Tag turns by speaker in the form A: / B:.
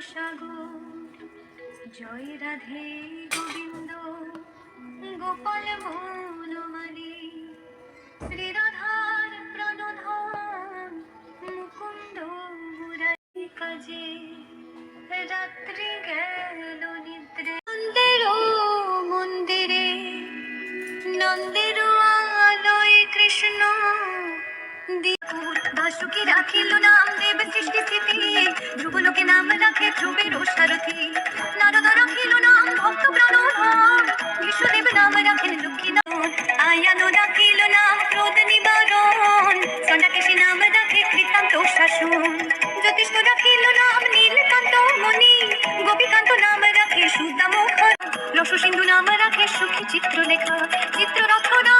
A: সাগর জয় রাধে গোবিন্দ, গোপাল বনমালী শ্রী রাধার প্রাণধন মুকুন্দ মুরারি কাজে। রাত্রি গেল নিদ্রে। নন্দের মন্দিরে নন্দের আলোয় কৃষ্ণ। দীপুর বাসুকি রাখিল নাম দেব সৃষ্টি সারথি নারদ রাখিল নাম ভক্ত প্রণভাব বিষ্ণুদেব নাম রাখেন লক্ষ্মী নাম আয়ানো রাখিল নাম ক্রোধ নিবারণ সন্ডাকেশী নাম রাখে কৃতান্ত শাসন। যথেষ্ট রাখিল নাম নীলকান্ত মণি। গোপীকান্ত নাম রাখে সুদামুখ রসসিন্ধু নাম রাখে সুখী চিত্রলেখা। চিত্ররথ নাম